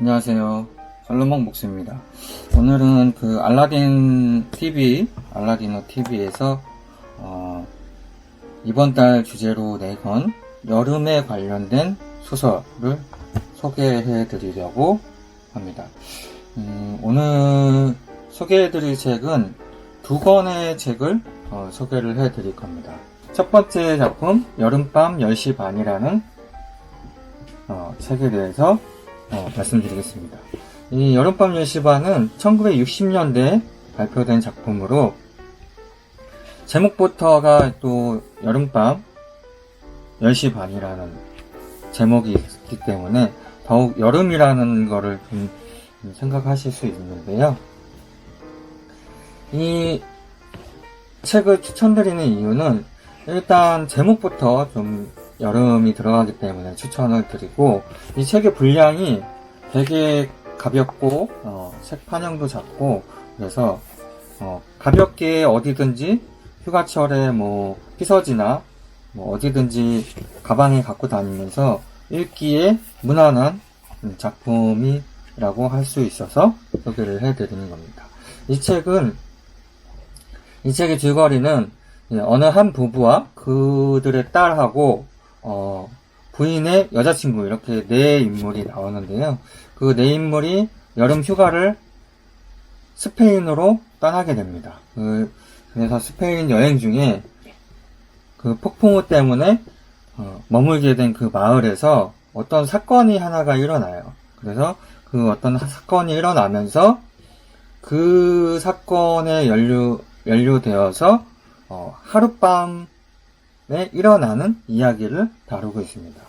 안녕하세요. 설로몽 목수입니다. 오늘은 그 알라딘 TV, 알라디노 TV에서 어, 이번 달 주제로 내건 여름에 관련된 소설을 소개해 드리려고 합니다. 음, 오늘 소개해 드릴 책은 두 권의 책을 어, 소개를 해 드릴 겁니다. 첫 번째 작품, 여름밤 10시 반이라는 어, 책에 대해서 어, 말씀드리겠습니다. 이 여름밤 10시 반은 1960년대에 발표된 작품으로 제목부터가 또 여름밤 10시 반이라는 제목이 있기 때문에 더욱 여름이라는 거를 좀 생각하실 수 있는데요. 이 책을 추천드리는 이유는 일단 제목부터 좀 여름이 들어가기 때문에 추천을 드리고 이 책의 분량이 되게 가볍고 어, 책 판형도 작고 그래서 어, 가볍게 어디든지 휴가철에 뭐 피서지나 뭐 어디든지 가방에 갖고 다니면서 읽기에 무난한 음, 작품이라고 할 수 있어서 소개를 해드리는 겁니다. 이 책은 이 책의 줄거리는 예, 어느 한 부부와 그들의 딸하고 어, 부인의 여자친구 이렇게 네 인물이 나오는데요. 그 네 인물이 여름 휴가를 스페인으로 떠나게 됩니다. 그, 그래서 스페인 여행 중에 그 폭풍우 때문에 어, 머물게 된 그 마을에서 어떤 사건이 하나가 일어나요. 그래서 그 어떤 사건이 일어나면서 그 사건에 연루, 연루되어서 어, 하룻밤 에 일어나는 이야기를 다루고 있습니다.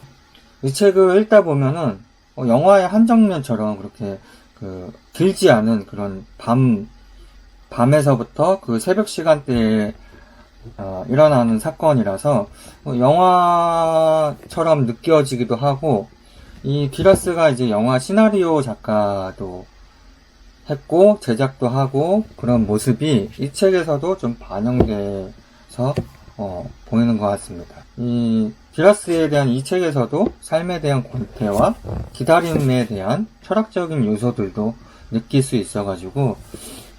이 책을 읽다 보면은 어, 영화의 한 장면처럼 그렇게 그 길지 않은 그런 밤 밤에서부터 그 새벽 시간대에 어, 일어나는 사건이라서 어, 영화처럼 느껴지기도 하고 이 디라스가 이제 영화 시나리오 작가도 했고 제작도 하고 그런 모습이 이 책에서도 좀 반영돼서 어, 보이는 것 같습니다. 이 디라스에 대한 이 책에서도 삶에 대한 권태와 기다림에 대한 철학적인 요소들도 느낄 수 있어가지고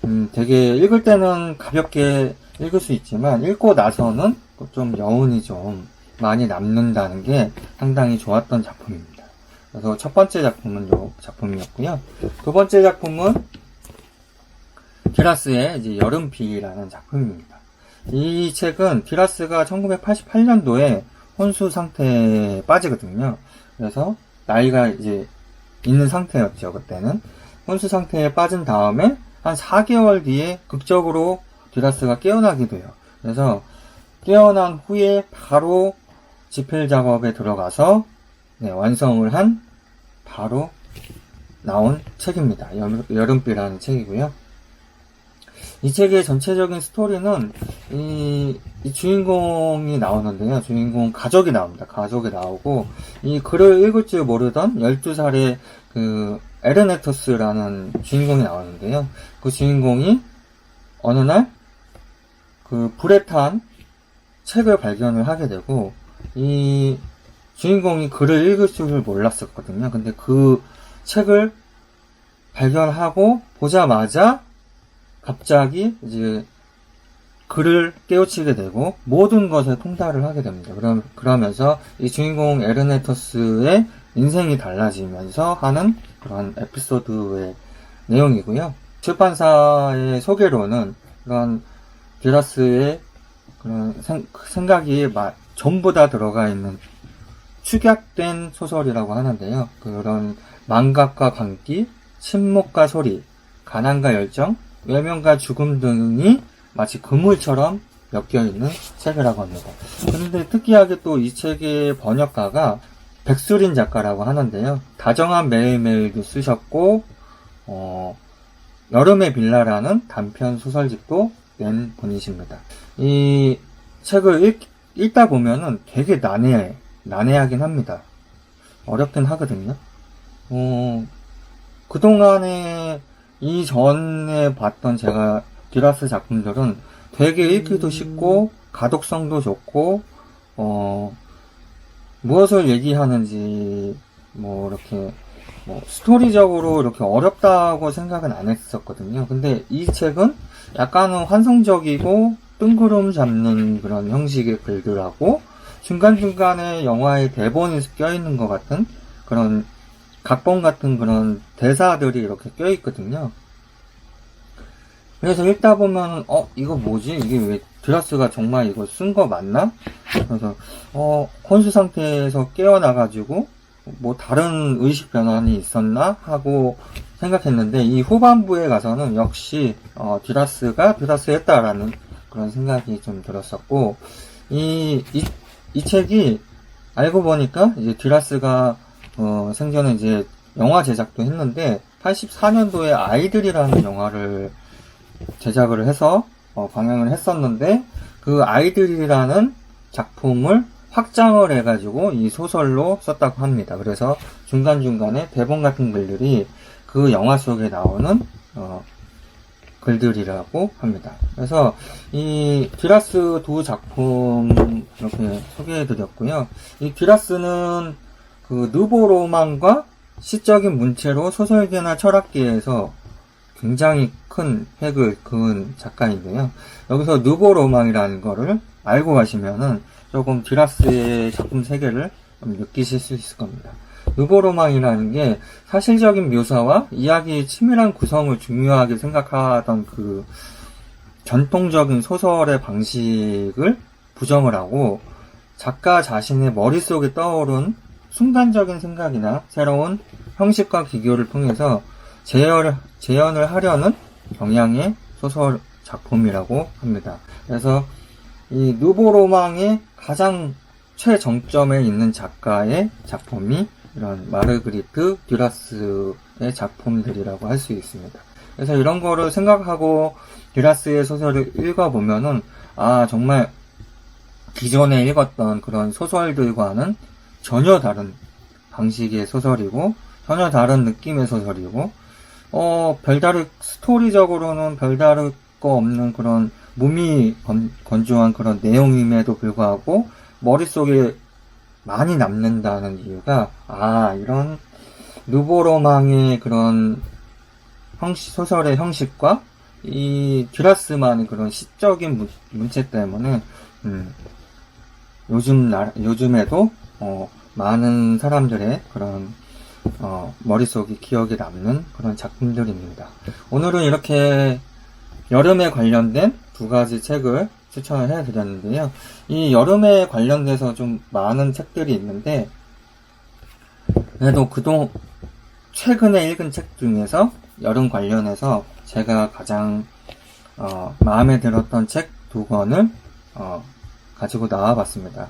음, 되게 읽을 때는 가볍게 읽을 수 있지만 읽고 나서는 좀 여운이 좀 많이 남는다는 게 상당히 좋았던 작품입니다. 그래서 첫 번째 작품은 요 작품이었고요. 두 번째 작품은 디라스의 이제 여름비라는 작품입니다. 이 책은 디라스가 1988년도에 혼수 상태에 빠지거든요. 그래서 나이가 이제 있는 상태였죠, 그때는. 혼수 상태에 빠진 다음에 한 4개월 뒤에 극적으로 디라스가 깨어나게 돼요. 그래서 깨어난 후에 바로 집필 작업에 들어가서 네, 완성을 한 바로 나온 책입니다. 여- 여름비라는 책이고요. 이 책의 전체적인 스토리는 이, 이 주인공이 나오는데요. 주인공 가족이 나옵니다. 가족이 나오고 이 글을 읽을 줄 모르던 12살의 그 에르네토스라는 주인공이 나오는데요. 그 주인공이 어느 날 그 불에 탄 책을 발견을 하게 되고 이 주인공이 글을 읽을 줄 몰랐었거든요. 근데 그 책을 발견하고 보자마자 갑자기 이제 글을 깨우치게 되고 모든 것에 통달을 하게 됩니다. 그럼 그러면서 이 주인공 에르네토스의 인생이 달라지면서 하는 그런 에피소드의 내용이고요. 출판사의 소개로는 그런 디라스의 그런 생, 생각이 마- 전부 다 들어가 있는 축약된 소설이라고 하는데요. 그런 망각과 광기, 침묵과 소리, 가난과 열정, 외면과 죽음 등이 마치 그물처럼 엮여 있는 책이라고 합니다. 그런데 특이하게 또 이 책의 번역가가 백수린 작가라고 하는데요. 다정한 매일매일도 쓰셨고, 어, 여름의 빌라라는 단편 소설집도 낸 분이십니다. 이 책을 읽, 읽다 보면은 되게 난해, 난해하긴 합니다. 어렵긴 하거든요. 어, 그동안에 이전에 봤던 제가 디라스 작품들은 되게 읽기도 쉽고 가독성도 좋고 어 무엇을 얘기하는지 뭐 이렇게 뭐 스토리적으로 이렇게 어렵다고 생각은 안 했었거든요. 근데 이 책은 약간은 환상적이고 뜬구름 잡는 그런 형식의 글들하고 중간중간에 영화의 대본이 껴있는 것 같은 그런 각본 같은 그런 대사들이 이렇게 껴있거든요. 그래서 읽다 보면 어 이거 뭐지 이게 왜 드라스가 정말 이거 쓴 거 맞나? 그래서 어 혼수 상태에서 깨어나가지고 뭐 다른 의식 변환이 있었나 하고 생각했는데 이 후반부에 가서는 역시 어 드라스가 드라스했다라는 그런 생각이 좀 들었었고 이, 이, 이 책이 알고 보니까 이제 드라스가 어 생전에 이제 영화 제작도 했는데 84년도에 아이들이라는 영화를 제작을 해서 어, 방영을 했었는데 그 아이들이라는 작품을 확장을 해가지고 이 소설로 썼다고 합니다. 그래서 중간중간에 대본 같은 글들이 그 영화 속에 나오는 어, 글들이라고 합니다. 그래서 이 듀라스 두 작품 이렇게 소개해드렸고요. 이 듀라스는 그 누보 로망과 시적인 문체로 소설계나 철학계에서 굉장히 큰 획을 그은 작가인데요. 여기서 누보 로망이라는 거를 알고 가시면은 조금 듀라스의 작품 세계를 좀 느끼실 수 있을 겁니다. 누보 로망이라는 게 사실적인 묘사와 이야기의 치밀한 구성을 중요하게 생각하던 그 전통적인 소설의 방식을 부정을 하고 작가 자신의 머릿속에 떠오른 순간적인 생각이나 새로운 형식과 기교를 통해서 재현을, 재현을 하려는 경향의 소설 작품이라고 합니다. 그래서 이 누보로망의 가장 최정점에 있는 작가의 작품이 이런 마르그리트 듀라스의 작품들이라고 할 수 있습니다. 그래서 이런 거를 생각하고 듀라스의 소설을 읽어보면은 아 정말 기존에 읽었던 그런 소설들과는 전혀 다른 방식의 소설이고 전혀 다른 느낌의 소설이고 어 별다른 스토리적으로는 별다를 거 없는 그런 몸이 건, 건조한 그런 내용임에도 불구하고 머릿속에 많이 남는다는 이유가 아 이런 누보로망의 그런 형식, 소설의 형식과 이 듀라스만의 그런 시적인 문- 문체 때문에 음, 요즘 나, 요즘에도 어, 많은 사람들의 그런 어, 머릿속에 기억에 남는 그런 작품들입니다. 오늘은 이렇게 여름에 관련된 두 가지 책을 추천을 해드렸는데요. 이 여름에 관련돼서 좀 많은 책들이 있는데, 그래도 그동, 최근에 읽은 책 중에서 여름 관련해서 제가 가장, 어, 마음에 들었던 책 두 권을, 어, 가지고 나와봤습니다.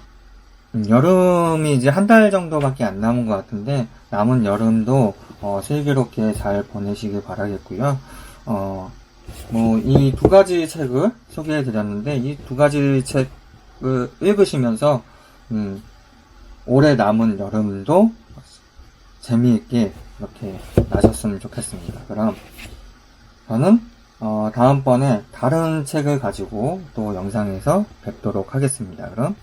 음, 여름이 이제 한 달 정도밖에 안 남은 것 같은데, 남은 여름도, 어, 슬기롭게 잘 보내시길 바라겠고요. 어, 뭐, 이 두 가지 책을 소개해 드렸는데, 이 두 가지 책을 읽으시면서, 음, 올해 남은 여름도 재미있게 이렇게 나셨으면 좋겠습니다. 그럼, 저는, 어, 다음번에 다른 책을 가지고 또 영상에서 뵙도록 하겠습니다. 그럼,